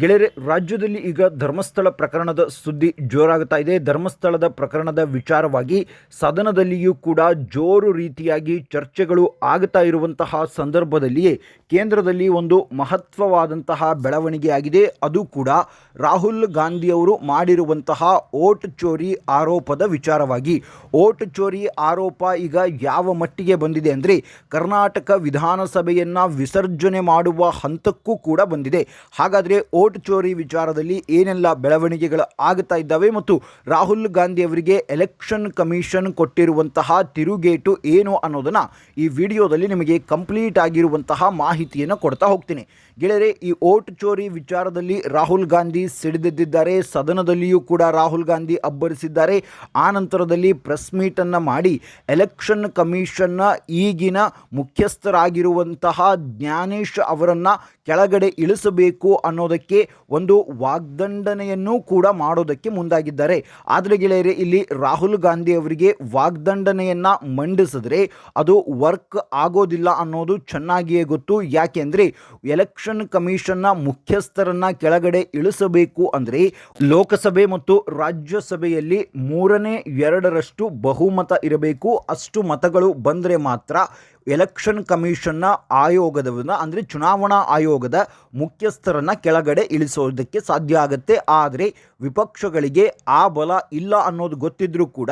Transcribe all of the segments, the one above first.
ಗೆಳೆಯರೆ, ರಾಜ್ಯದಲ್ಲಿ ಈಗ ಧರ್ಮಸ್ಥಳ ಪ್ರಕರಣದ ಸುದ್ದಿ ಜೋರಾಗುತ್ತಾ ಇದೆ. ಧರ್ಮಸ್ಥಳದ ಪ್ರಕರಣದ ವಿಚಾರವಾಗಿ ಸದನದಲ್ಲಿಯೂ ಕೂಡ ಜೋರು ರೀತಿಯಾಗಿ ಚರ್ಚೆಗಳು ಆಗುತ್ತಾ ಇರುವಂತಹ ಸಂದರ್ಭದಲ್ಲಿಯೇ ಕೇಂದ್ರದಲ್ಲಿ ಒಂದು ಮಹತ್ವವಾದಂತಹ ಬೆಳವಣಿಗೆಯಾಗಿದೆ. ಅದು ಕೂಡ ರಾಹುಲ್ ಗಾಂಧಿಯವರು ಮಾಡಿರುವಂತಹ ಓಟ್ ಚೋರಿ ಆರೋಪದ ವಿಚಾರವಾಗಿ. ಓಟ್ ಚೋರಿ ಆರೋಪ ಈಗ ಯಾವ ಮಟ್ಟಿಗೆ ಬಂದಿದೆ ಅಂದರೆ ಕರ್ನಾಟಕ ವಿಧಾನಸಭೆಯನ್ನು ವಿಸರ್ಜನೆ ಮಾಡುವ ಹಂತಕ್ಕೂ ಕೂಡ ಬಂದಿದೆ. ಹಾಗಾದರೆ ಓಟ್ ಚೋರಿ ವಿಚಾರದಲ್ಲಿ ಏನೆಲ್ಲ ಬೆಳವಣಿಗೆಗಳು ಆಗುತ್ತಾ ಇದ್ದಾವೆ ಮತ್ತು ರಾಹುಲ್ ಗಾಂಧಿ ಅವರಿಗೆ ಎಲೆಕ್ಷನ್ ಕಮಿಷನ್ ಕೊಟ್ಟಿರುವಂತಹ ತಿರುಗೇಟು ಏನು ಅನ್ನೋದನ್ನು ಈ ವಿಡಿಯೋದಲ್ಲಿ ನಿಮಗೆ ಕಂಪ್ಲೀಟ್ ಆಗಿರುವಂತಹ ಮಾಹಿತಿಯನ್ನು ಕೊಡ್ತಾ ಹೋಗ್ತೀನಿ. ಗೆಳೆಯರೆ, ಈ ಓಟ್ ಚೋರಿ ವಿಚಾರದಲ್ಲಿ ರಾಹುಲ್ ಗಾಂಧಿ ಸಿಡಿದೆದ್ದಿದ್ದಾರೆ. ಸದನದಲ್ಲಿಯೂ ಕೂಡ ರಾಹುಲ್ ಗಾಂಧಿ ಅಬ್ಬರಿಸಿದ್ದಾರೆ. ಆ ನಂತರದಲ್ಲಿ ಪ್ರೆಸ್ ಮೀಟನ್ನು ಮಾಡಿ ಎಲೆಕ್ಷನ್ ಕಮಿಷನ್ನ ಈಗಿನ ಮುಖ್ಯಸ್ಥರಾಗಿರುವಂತಹ ಜ್ಞಾನೇಶ್ ಅವರನ್ನು ಕೆಳಗಡೆ ಇಳಿಸಬೇಕು ಅನ್ನೋದಕ್ಕೆ ಒಂದು ವಾಗ್ದಂಡನೆಯನ್ನು ಕೂಡ ಮಾಡೋದಕ್ಕೆ ಮುಂದಾಗಿದ್ದಾರೆ. ಆದರೆ ಗೆಳೆಯರೆ, ಇಲ್ಲಿ ರಾಹುಲ್ ಗಾಂಧಿ ಅವರಿಗೆ ವಾಗ್ದಂಡನೆಯನ್ನು ಮಂಡಿಸಿದ್ರೆ ಅದು ವರ್ಕ್ ಆಗೋದಿಲ್ಲ ಅನ್ನೋದು ಚೆನ್ನಾಗಿಯೇ ಗೊತ್ತು. ಯಾಕೆಂದರೆ ಎಲೆಕ್ಷನ್ ಕಮಿಷನ್ನ ಮುಖ್ಯಸ್ಥರನ್ನ ಕೆಳಗಡೆ ಇಳಿಸಬೇಕು ಅಂದರೆ ಲೋಕಸಭೆ ಮತ್ತು ರಾಜ್ಯಸಭೆಯಲ್ಲಿ ಮೂರನೇ ಎರಡರಷ್ಟು ಬಹುಮತ ಇರಬೇಕು. ಅಷ್ಟು ಮತಗಳು ಬಂದರೆ ಮಾತ್ರ ಎಲೆಕ್ಷನ್ ಕಮಿಷನ್ನ ಆಯೋಗದವನ್ನ, ಅಂದರೆ ಚುನಾವಣಾ ಆಯೋಗದ ಮುಖ್ಯಸ್ಥರನ್ನು ಕೆಳಗಡೆ ಇಳಿಸೋದಕ್ಕೆ ಸಾಧ್ಯ ಆಗುತ್ತೆ. ಆದರೆ ವಿಪಕ್ಷಗಳಿಗೆ ಆ ಬಲ ಇಲ್ಲ ಅನ್ನೋದು ಗೊತ್ತಿದ್ರೂ ಕೂಡ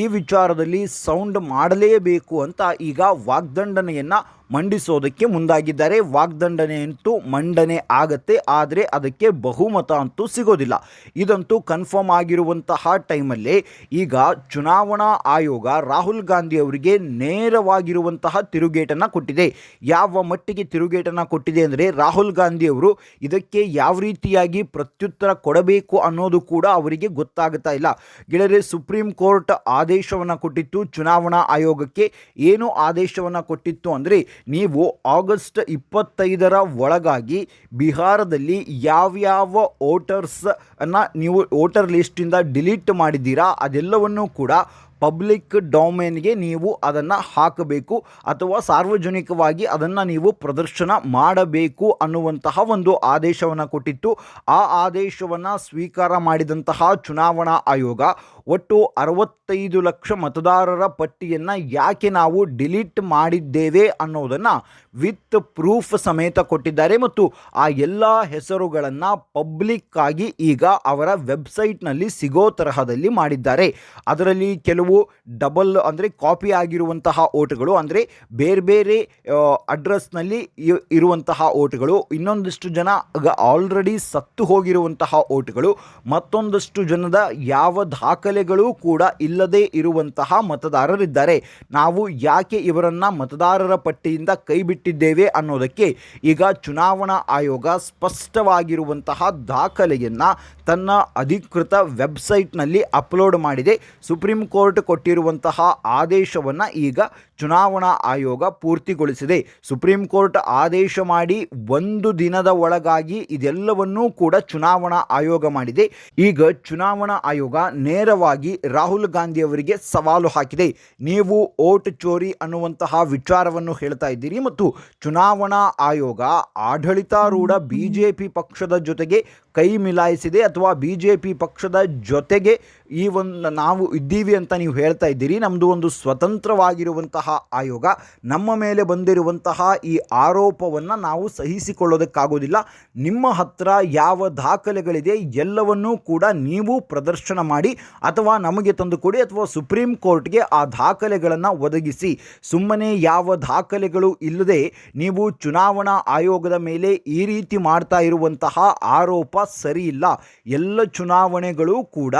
ಈ ವಿಚಾರದಲ್ಲಿ ಸೌಂಡ್ ಮಾಡಲೇಬೇಕು ಅಂತ ಈಗ ವಾಗ್ದಂಡನೆಯನ್ನು ಮಂಡಿಸೋದಕ್ಕೆ ಮುಂದಾಗಿದ್ದಾರೆ. ವಾಗ್ದಂಡನೆ ಅಂತೂ ಮಂಡನೆ ಆಗತ್ತೆ. ಆದರೆ ಅದಕ್ಕೆ ಬಹುಮತ ಅಂತೂ ಸಿಗೋದಿಲ್ಲ. ಇದಂತೂ ಕನ್ಫರ್ಮ್ ಆಗಿರುವಂತಹ ಟೈಮಲ್ಲಿ ಈಗ ಚುನಾವಣಾ ಆಯೋಗ ರಾಹುಲ್ ಗಾಂಧಿ ಅವರಿಗೆ ನೇರವಾಗಿರುವಂತಹ ತಿರುಗೇಟನ್ನು ಕೊಟ್ಟಿದೆ. ಯಾವ ಮಟ್ಟಿಗೆ ತಿರುಗೇಟನ್ನು ಕೊಟ್ಟಿದೆ ಅಂದರೆ ರಾಹುಲ್ ಗಾಂಧಿ ಅವರು ಇದಕ್ಕೆ ಯಾವ ರೀತಿಯಾಗಿ ಪ್ರತ್ಯುತ್ತರ ಕೊಡಬೇಕು ಅನ್ನೋದು ಕೂಡ ಅವರಿಗೆ ಗೊತ್ತಾಗ್ತಾ ಇಲ್ಲ. ಗೆಳೆಯರೆ, ಸುಪ್ರೀಂ ಕೋರ್ಟ್ ಆದೇಶವನ್ನು ಕೊಟ್ಟಿತ್ತು. ಚುನಾವಣಾ ಆಯೋಗಕ್ಕೆ ಏನು ಆದೇಶವನ್ನು ಕೊಟ್ಟಿತ್ತು ಅಂದರೆ ನೀವು ಆಗಸ್ಟ್ ಇಪ್ಪತ್ತೈದರ ಒಳಗಾಗಿ ಬಿಹಾರದಲ್ಲಿ ಯಾವ್ಯಾವ ವೋಟರ್ಸನ್ನು ನೀವು ವೋಟರ್ ಲಿಸ್ಟಿಂದ ಡಿಲೀಟ್ ಮಾಡಿದ್ದೀರಾ ಅದೆಲ್ಲವನ್ನೂ ಕೂಡ ಪಬ್ಲಿಕ್ ಡೊಮೇನ್ಗೆ ನೀವು ಅದನ್ನು ಹಾಕಬೇಕು ಅಥವಾ ಸಾರ್ವಜನಿಕವಾಗಿ ಅದನ್ನು ನೀವು ಪ್ರದರ್ಶನ ಮಾಡಬೇಕು ಅನ್ನುವಂತಹ ಒಂದು ಆದೇಶವನ್ನು ಕೊಟ್ಟಿತ್ತು. ಆ ಆದೇಶವನ್ನು ಸ್ವೀಕಾರ ಮಾಡಿದಂತಹ ಚುನಾವಣಾ ಆಯೋಗ ಒಟ್ಟು ಅರವತ್ತೈದು ಲಕ್ಷ ಮತದಾರರ ಪಟ್ಟಿಯನ್ನು ಯಾಕೆ ನಾವು ಡಿಲೀಟ್ ಮಾಡಿದ್ದೇವೆ ಅನ್ನೋದನ್ನು ವಿತ್ ಪ್ರೂಫ್ ಸಮೇತ ಕೊಟ್ಟಿದ್ದಾರೆ ಮತ್ತು ಆ ಎಲ್ಲ ಹೆಸರುಗಳನ್ನು ಪಬ್ಲಿಕ್ ಆಗಿ ಈಗ ಅವರ ವೆಬ್ಸೈಟ್ನಲ್ಲಿ ಸಿಗೋ ತರಹದಲ್ಲಿ ಮಾಡಿದ್ದಾರೆ. ಅದರಲ್ಲಿ ಕೆಲವು ಡಬಲ್ ಅಂದರೆ ಕಾಪಿ ಆಗಿರುವಂತಹ ಓಟ್ಗಳು ಅಂದರೆ ಬೇರೆ ಬೇರೆ ಅಡ್ರೆಸ್ನಲ್ಲಿ ಇರುವಂತಹ ಓಟ್ಗಳು, ಇನ್ನೊಂದಷ್ಟು ಜನ ಆಲ್ರೆಡಿ ಸತ್ತು ಹೋಗಿರುವಂತಹ ಓಟ್ಗಳು, ಮತ್ತೊಂದಷ್ಟು ಜನದ ಯಾವ ದಾಖಲೆಗಳು ಕೂಡ ಇಲ್ಲದೆ ಇರುವಂತಹ ಮತದಾರರಿದ್ದಾರೆ. ನಾವು ಯಾಕೆ ಇವರನ್ನು ಮತದಾರರ ಪಟ್ಟಿಯಿಂದ ಕೈ ಬಿಟ್ಟಿದ್ದೇವೆ ಅನ್ನೋದಕ್ಕೆ ಈಗ ಚುನಾವಣಾ ಆಯೋಗ ಸ್ಪಷ್ಟವಾಗಿರುವಂತಹ ದಾಖಲೆಯನ್ನು ತನ್ನ ಅಧಿಕೃತ ವೆಬ್ಸೈಟ್ನಲ್ಲಿ ಅಪ್ಲೋಡ್ ಮಾಡಿದೆ. ಸುಪ್ರೀಂ ಕೋರ್ಟ್ ಕೊಟ್ಟಿರುವಂತಹ ಆದೇಶವನ್ನು ಈಗ ಚುನಾವಣಾ ಆಯೋಗ ಪೂರ್ತಿಗೊಳಿಸಿದೆ. ಸುಪ್ರೀಂ ಕೋರ್ಟ್ ಆದೇಶ ಮಾಡಿ ಒಂದು ದಿನದ ಒಳಗಾಗಿ ಇದೆಲ್ಲವನ್ನೂ ಕೂಡ ಚುನಾವಣಾ ಆಯೋಗ ಮಾಡಿದೆ. ಈಗ ಚುನಾವಣಾ ಆಯೋಗ ನೇರವಾಗಿ ರಾಹುಲ್ ಗಾಂಧಿ ಅವರಿಗೆ ಸವಾಲು ಹಾಕಿದೆ. ನೀವು ಓಟ್ ಚೋರಿ ಅನ್ನುವಂತಹ ವಿಚಾರವನ್ನು ಹೇಳ್ತಾ ಇದ್ದೀರಿ. ಮತ್ತು ಚುನಾವಣಾ ಆಯೋಗ ಆಡಳಿತಾರೂಢ ಬಿಜೆಪಿ ಪಕ್ಷದ ಜೊತೆಗೆ ಕೈ ಮಿಲಾಯಿಸಿದೆ ಅಥವಾ ಬಿ ಜೆ ಪಿ ಪಕ್ಷದ ಜೊತೆಗೆ ಈ ಒಂದು ನಾವು ಇದ್ದೀವಿ ಅಂತ ನೀವು ಹೇಳ್ತಾ ಇದ್ದೀರಿ. ನಮ್ಮದು ಒಂದು ಸ್ವತಂತ್ರವಾಗಿರುವಂತಹ ಆಯೋಗ, ನಮ್ಮ ಮೇಲೆ ಬಂದಿರುವಂತಹ ಈ ಆರೋಪವನ್ನು ನಾವು ಸಹಿಸಿಕೊಳ್ಳೋದಕ್ಕಾಗೋದಿಲ್ಲ. ನಿಮ್ಮ ಹತ್ರ ಯಾವ ದಾಖಲೆಗಳಿದೆ ಎಲ್ಲವನ್ನೂ ಕೂಡ ನೀವು ಪ್ರದರ್ಶನ ಮಾಡಿ ಅಥವಾ ನಮಗೆ ತಂದುಕೊಡಿ ಅಥವಾ ಸುಪ್ರೀಂ ಕೋರ್ಟ್ಗೆ ಆ ದಾಖಲೆಗಳನ್ನು ಒದಗಿಸಿ. ಸುಮ್ಮನೆ ಯಾವ ದಾಖಲೆಗಳು ಇಲ್ಲದೆ ನೀವು ಚುನಾವಣಾ ಆಯೋಗದ ಮೇಲೆ ಈ ರೀತಿ ಮಾಡ್ತಾ ಇರುವಂತಹ ಆರೋಪ ಸರಿಯಿಲ್ಲ. ಎಲ್ಲ ಚುನಾವಣೆಗಳು ಕೂಡ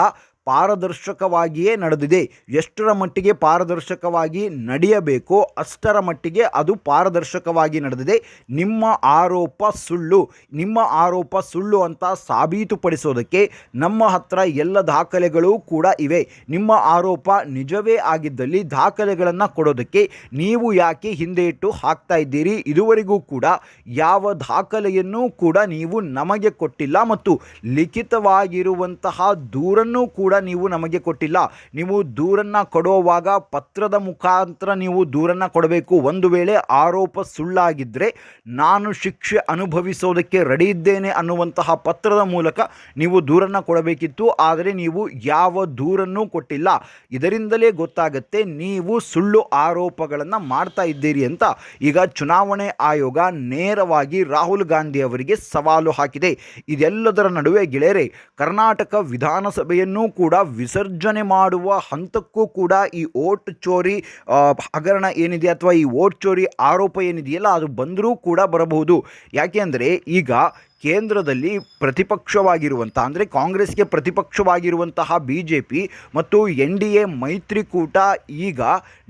ಪಾರದರ್ಶಕವಾಗಿಯೇ ನಡೆದಿದೆ. ಎಷ್ಟರ ಮಟ್ಟಿಗೆ ಪಾರದರ್ಶಕವಾಗಿ ನಡೆಯಬೇಕೋ ಅಷ್ಟರ ಮಟ್ಟಿಗೆ ಅದು ಪಾರದರ್ಶಕವಾಗಿ ನಡೆದಿದೆ. ನಿಮ್ಮ ಆರೋಪ ಸುಳ್ಳು. ನಿಮ್ಮ ಆರೋಪ ಸುಳ್ಳು ಅಂತ ಸಾಬೀತುಪಡಿಸೋದಕ್ಕೆ ನಮ್ಮ ಹತ್ರ ಎಲ್ಲ ದಾಖಲೆಗಳು ಕೂಡ ಇವೆ. ನಿಮ್ಮ ಆರೋಪ ನಿಜವೇ ಆಗಿದ್ದಲ್ಲಿ ದಾಖಲೆಗಳನ್ನು ಕೊಡೋದಕ್ಕೆ ನೀವು ಯಾಕೆ ಹಿಂದೆ ಇಟ್ಟು ಹಾಕ್ತಾ ಇದ್ದೀರಿ? ಇದುವರೆಗೂ ಕೂಡ ಯಾವ ದಾಖಲೆಯನ್ನು ಕೂಡ ನೀವು ನಮಗೆ ಕೊಟ್ಟಿಲ್ಲ ಮತ್ತು ಲಿಖಿತವಾಗಿರುವಂತಹ ದೂರನ್ನು ಕೂಡ ಕೂಡ ನೀವು ನಮಗೆ ಕೊಟ್ಟಿಲ್ಲ. ನೀವು ದೂರನ್ನು ಕೊಡುವಾಗ ಪತ್ರದ ಮುಖಾಂತರ ನೀವು ದೂರನ್ನು ಕೊಡಬೇಕು. ಒಂದು ವೇಳೆ ಆರೋಪ ಸುಳ್ಳಾಗಿದ್ದರೆ ನಾನು ಶಿಕ್ಷೆ ಅನುಭವಿಸೋದಕ್ಕೆ ರೆಡಿ ಇದ್ದೇನೆ ಅನ್ನುವಂತಹ ಪತ್ರದ ಮೂಲಕ ನೀವು ದೂರನ್ನು ಕೊಡಬೇಕಿತ್ತು. ಆದರೆ ನೀವು ಯಾವ ದೂರನ್ನೂ ಕೊಟ್ಟಿಲ್ಲ. ಇದರಿಂದಲೇ ಗೊತ್ತಾಗುತ್ತೆ ನೀವು ಸುಳ್ಳು ಆರೋಪಗಳನ್ನು ಮಾಡ್ತಾ ಇದ್ದೀರಿ ಅಂತ. ಈಗ ಚುನಾವಣೆ ಆಯೋಗ ನೇರವಾಗಿ ರಾಹುಲ್ ಗಾಂಧಿ ಅವರಿಗೆ ಸವಾಲು ಹಾಕಿದೆ. ಇದೆಲ್ಲದರ ನಡುವೆ ಗೆಳೆಯರೆ, ಕರ್ನಾಟಕ ವಿಧಾನಸಭೆಯನ್ನೂ ಕೂಡ ವಿಸರ್ಜನೆ ಮಾಡುವ ಹಂತಕ್ಕೂ ಕೂಡ ಈ ಓಟ್ ಚೋರಿ ಹಗರಣ ಏನಿದೆ ಅಥವಾ ಈ ಓಟ್ ಚೋರಿ ಆರೋಪ ಏನಿದೆಯಲ್ಲ ಅದು ಬಂದರೂ ಕೂಡ ಬರಬಹುದು. ಯಾಕೆ ಅಂದರೆ ಈಗ ಕೇಂದ್ರದಲ್ಲಿ ಪ್ರತಿಪಕ್ಷವಾಗಿರುವಂಥ ಅಂದರೆ ಕಾಂಗ್ರೆಸ್ಗೆ ಪ್ರತಿಪಕ್ಷವಾಗಿರುವಂತಹ ಬಿ ಜೆ ಪಿ ಮತ್ತು ಎನ್ ಡಿ ಎ ಮೈತ್ರಿಕೂಟ ಈಗ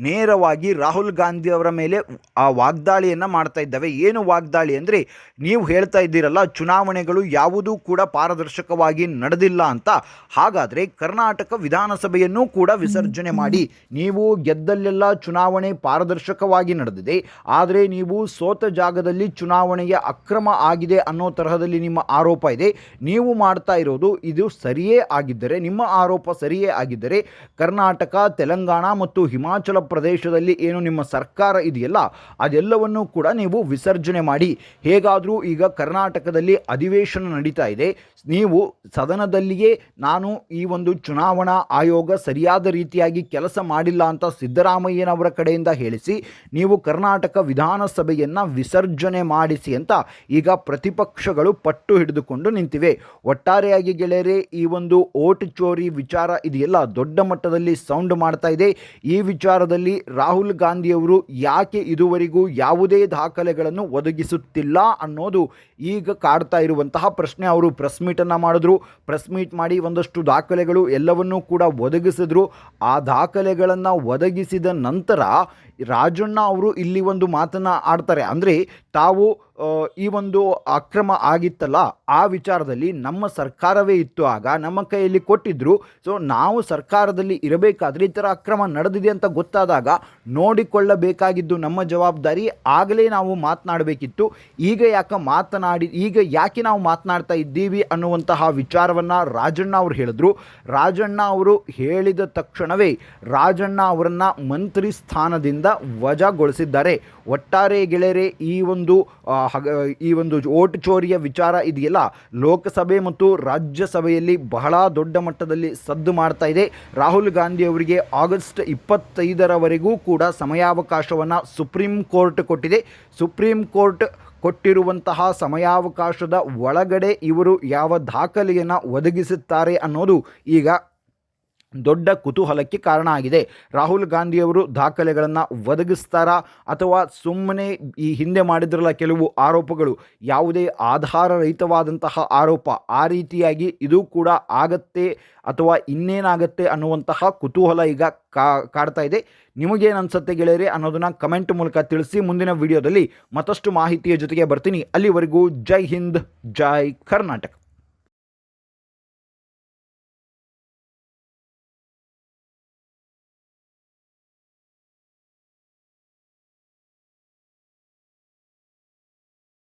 ನೇರವಾಗಿ ರಾಹುಲ್ ಗಾಂಧಿ ಅವರ ಮೇಲೆ ಆ ವಾಗ್ದಾಳಿಯನ್ನು ಮಾಡ್ತಾ ಇದ್ದಾವೆ. ಏನು ವಾಗ್ದಾಳಿ ಅಂದರೆ, ನೀವು ಹೇಳ್ತಾ ಇದ್ದೀರಲ್ಲ, ಚುನಾವಣೆಗಳು ಯಾವುದೂ ಕೂಡ ಪಾರದರ್ಶಕವಾಗಿ ನಡೆದಿಲ್ಲ ಅಂತ. ಹಾಗಾದರೆ ಕರ್ನಾಟಕ ವಿಧಾನಸಭೆಯನ್ನು ಕೂಡ ವಿಸರ್ಜನೆ ಮಾಡಿ, ನೀವು ಗೆದ್ದಲ್ಲೆಲ್ಲ ಚುನಾವಣೆ ಪಾರದರ್ಶಕವಾಗಿ ನಡೆದಿದೆ. ಆದರೆ ನೀವು ಸೋತ ಜಾಗದಲ್ಲಿ ಚುನಾವಣೆಯ ಅಕ್ರಮ ಆಗಿದೆ ಅನ್ನೋ ತರಹದಲ್ಲಿ ನಿಮ್ಮ ಆರೋಪ ಇದೆ. ನೀವು ಮಾಡ್ತಾ ಇರೋದು ಇದು ಸರಿಯೇ ಆಗಿದ್ದರೆ, ನಿಮ್ಮ ಆರೋಪ ಸರಿಯೇ ಆಗಿದ್ದರೆ ಕರ್ನಾಟಕ, ತೆಲಂಗಾಣ ಮತ್ತು ಹಿಮಾಚಲ ಪ್ರದೇಶದಲ್ಲಿ ಏನು ನಿಮ್ಮ ಸರ್ಕಾರ ಇದೆಯಲ್ಲ, ಅದೆಲ್ಲವನ್ನು ಕೂಡ ನೀವು ವಿಸರ್ಜನೆ ಮಾಡಿ. ಹೇಗಾದರೂ ಈಗ ಕರ್ನಾಟಕದಲ್ಲಿ ಅಧಿವೇಶನ ನಡೀತಾ ಇದೆ. ನೀವು ಸದನದಲ್ಲಿಯೇ ನಾನು ಈ ಒಂದು ಚುನಾವಣಾ ಆಯೋಗ ಸರಿಯಾದ ರೀತಿಯಾಗಿ ಕೆಲಸ ಮಾಡಿಲ್ಲ ಅಂತ ಸಿದ್ದರಾಮಯ್ಯನವರ ಕಡೆಯಿಂದ ಹೇಳಿಸಿ, ನೀವು ಕರ್ನಾಟಕ ವಿಧಾನಸಭೆಯನ್ನು ವಿಸರ್ಜನೆ ಮಾಡಿಸಿ ಅಂತ ಈಗ ಪ್ರತಿಪಕ್ಷಗಳು ಪಟ್ಟು ಹಿಡಿದುಕೊಂಡು ನಿಂತಿವೆ. ಒಟ್ಟಾರೆಯಾಗಿ ಗೆಳೆಯರೇ, ಈ ಒಂದು ಓಟ್ ಚೋರಿ ವಿಚಾರ ಇದೆಯಲ್ಲ, ದೊಡ್ಡ ಮಟ್ಟದಲ್ಲಿ ಸೌಂಡ್ ಮಾಡ್ತಾ ಇದೆ. ಈ ವಿಚಾರದಲ್ಲಿ ರಾಹುಲ್ ಗಾಂಧಿಯವರು ಯಾಕೆ ಇದುವರೆಗೂ ಯಾವುದೇ ದಾಖಲೆಗಳನ್ನು ಒದಗಿಸುತ್ತಿಲ್ಲ ಅನ್ನೋದು ಈಗ ಕಾಡ್ತಾ ಇರುವಂತಹ ಪ್ರಶ್ನೆ. ಅವರು ಪ್ರೆಸ್ ಮೀಟನ್ನು ಮಾಡಿದ್ರು. ಪ್ರೆಸ್ ಮೀಟ್ ಮಾಡಿ ಒಂದಷ್ಟು ದಾಖಲೆಗಳು ಎಲ್ಲವನ್ನೂ ಕೂಡ ಒದಗಿಸಿದ್ರು. ಆ ದಾಖಲೆಗಳನ್ನು ಒದಗಿಸಿದ ನಂತರ ರಾಜಣ್ಣ ಅವರು ಇಲ್ಲಿ ಒಂದು ಮಾತನ್ನು ಆಡ್ತಾರೆ. ಅಂದರೆ ತಾವು ಈ ಒಂದು ಅಕ್ರಮ ಆಗಿತ್ತಲ್ಲ, ಆ ವಿಚಾರದಲ್ಲಿ ನಮ್ಮ ಸರ್ಕಾರವೇ ಇತ್ತು ಆಗ, ನಮ್ಮ ಕೈಯಲ್ಲಿ ಕೊಟ್ಟಿದ್ದರು ಸೊ ನಾವು ಸರ್ಕಾರದಲ್ಲಿ ಇರಬೇಕಾದ್ರೆ ಈ ಥರ ಅಕ್ರಮ ನಡೆದಿದೆ ಅಂತ ಗೊತ್ತಾದಾಗ ನೋಡಿಕೊಳ್ಳಬೇಕಾಗಿದ್ದು ನಮ್ಮ ಜವಾಬ್ದಾರಿ. ಆಗಲೇ ನಾವು ಮಾತನಾಡಬೇಕಿತ್ತು. ಈಗ ಯಾಕೆ ಮಾತನಾಡಿ, ಈಗ ಯಾಕೆ ನಾವು ಮಾತನಾಡ್ತಾ ಇದ್ದೀವಿ ಅನ್ನುವಂತಹ ವಿಚಾರವನ್ನು ರಾಜಣ್ಣ ಅವರು ಹೇಳಿದ್ರು. ರಾಜಣ್ಣ ಅವರು ಹೇಳಿದ ತಕ್ಷಣವೇ ರಾಜಣ್ಣ ಅವರನ್ನು ಮಂತ್ರಿ ಸ್ಥಾನದಿಂದ ವಜಾಗೊಳಿಸಿದ್ದಾರೆ. ಒಟ್ಟಾರೆ ಗೆಳೆಯರೆ, ಈ ಒಂದು ಹಗ, ಈ ಒಂದು ಓಟ್ ಚೋರಿಯ ವಿಚಾರ ಇದೆಯಲ್ಲ, ಲೋಕಸಭೆ ಮತ್ತು ರಾಜ್ಯಸಭೆಯಲ್ಲಿ ಬಹಳ ದೊಡ್ಡ ಮಟ್ಟದಲ್ಲಿ ಸದ್ದು ಮಾಡ್ತಾ ಇದೆ. ರಾಹುಲ್ ಗಾಂಧಿ ಅವರಿಗೆ ಆಗಸ್ಟ್ ಇಪ್ಪತ್ತೈದರವರೆಗೂ ಕೂಡ ಸಮಯಾವಕಾಶವನ್ನು ಸುಪ್ರೀಂ ಕೋರ್ಟ್ ಕೊಟ್ಟಿದೆ. ಸುಪ್ರೀಂ ಕೋರ್ಟ್ ಕೊಟ್ಟಿರುವಂತಹ ಸಮಯಾವಕಾಶದ ಒಳಗಡೆ ಇವರು ಯಾವ ದಾಖಲೆಯನ್ನು ಒದಗಿಸುತ್ತಾರೆ ಅನ್ನೋದು ಈಗ ದೊಡ್ಡ ಕುತೂಹಲಕ್ಕೆ ಕಾರಣ ಆಗಿದೆ. ರಾಹುಲ್ ಗಾಂಧಿಯವರು ದಾಖಲೆಗಳನ್ನು ಒದಗಿಸ್ತಾರಾ ಅಥವಾ ಸುಮ್ಮನೆ ಈ ಹಿಂದೆ ಮಾಡಿದ್ರಲ್ಲ ಕೆಲವು ಆರೋಪಗಳು? ಯಾವುದೇ ಆಧಾರರಹಿತವಾದಂತಹ ಆರೋಪ ಆ ರೀತಿಯಾಗಿ ಇದು ಕೂಡ ಆಗತ್ತೆ ಅಥವಾ ಇನ್ನೇನಾಗತ್ತೆ ಅನ್ನುವಂತಹ ಕುತೂಹಲ ಈಗ ಕಾಡ್ತಾ ಇದೆ. ನಿಮಗೇನು ಅನ್ಸುತ್ತೆ ಗೆಳೆಯರೆ ಅನ್ನೋದನ್ನ ಕಮೆಂಟ್ ಮೂಲಕ ತಿಳಿಸಿ ಮುಂದಿನ ವಿಡಿಯೋದಲ್ಲಿ ಮತ್ತಷ್ಟು ಮಾಹಿತಿಯ ಜೊತೆಗೆ ಬರ್ತೀನಿ. ಅಲ್ಲಿವರೆಗೂ ಜೈ ಹಿಂದ್, ಜೈ ಕರ್ನಾಟಕ.